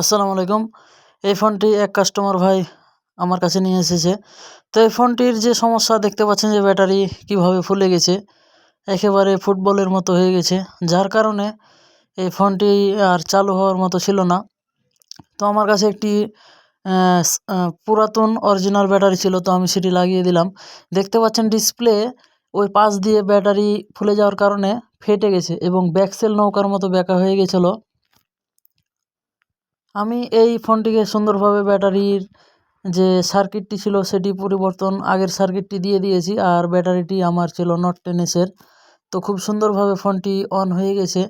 আসসালামু আলাইকুম। এই ফোনটি এক কাস্টমার ভাই আমার কাছে নিয়ে এসেছে। তো এই ফোনটির যে সমস্যা দেখতে পাচ্ছেন যে ব্যাটারি কীভাবে ফুলে গেছে, একেবারে ফুটবলের মতো হয়ে গেছে। যার কারণে এই ফোনটি আর চালু হওয়ার মতো ছিল না। তো আমার কাছে একটি পুরাতন অরিজিনাল ব্যাটারি ছিল, তো আমি সেটি লাগিয়ে দিলাম। দেখতে পাচ্ছেন ডিসপ্লে ওই পাশ দিয়ে ব্যাটারি ফুলে যাওয়ার কারণে ফেটে গেছে এবং ব্যাকসেল নৌকার মতো ব্যাকা হয়ে গেছিল। আমি এই ফোনটিকে সুন্দরভাবে ব্যাটারির যে সার্কিটটি ছিল সেটি পরিবর্তন আগের সার্কিটটি দিয়ে দিয়েছি, আর ব্যাটারিটি আমার ছিল নট টেন এসের তো খুব সুন্দরভাবে ফোনটি অন হয়ে গেছে।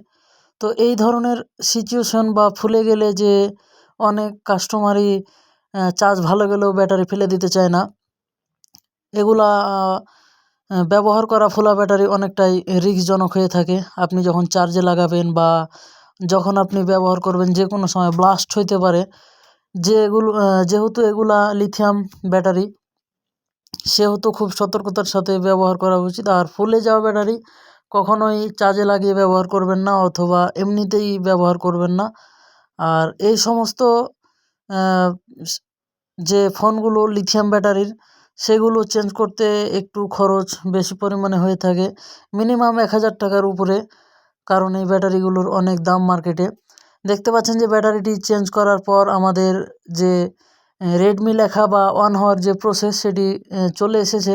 তো এই ধরনের সিচুয়েশন বা ফুলে গেলে যে অনেক কাস্টমারই চার্জ ভালো গেলেও ব্যাটারি ফেলে দিতে চায় না। এগুলা ব্যবহার করা ফোলা ব্যাটারি অনেকটাই রিস্কজনক হয়ে থাকে। আপনি যখন চার্জে লাগাবেন বা যখন আপনি ব্যবহার করবেন যে কোনো সময় ব্লাস্ট হইতে পারে। যেগুলো যেহেতু এগুলা লিথিয়াম ব্যাটারি সেহেতু খুব সতর্কতার সাথে ব্যবহার করা উচিত। আর ফুলে যাওয়া ব্যাটারি কখনোই চার্জে লাগিয়ে ব্যবহার করবেন না, অথবা এমনিতেই ব্যবহার করবেন না। আর এই সমস্ত যে ফোনগুলো লিথিয়াম ব্যাটারির সেগুলো চেঞ্জ করতে একটু খরচ বেশি পরিমাণে হয়ে থাকে। মিনিমাম এক হাজার টাকার উপরে কারণ এই ব্যাটারিগুলোর অনেক দাম মার্কেটে দেখতে পাচ্ছেন যে ব্যাটারিটি চেঞ্জ করার পর আমাদের যে রেডমি লেখা বা অন হওয়ার যে প্রসেস সেটি চলে এসেছে।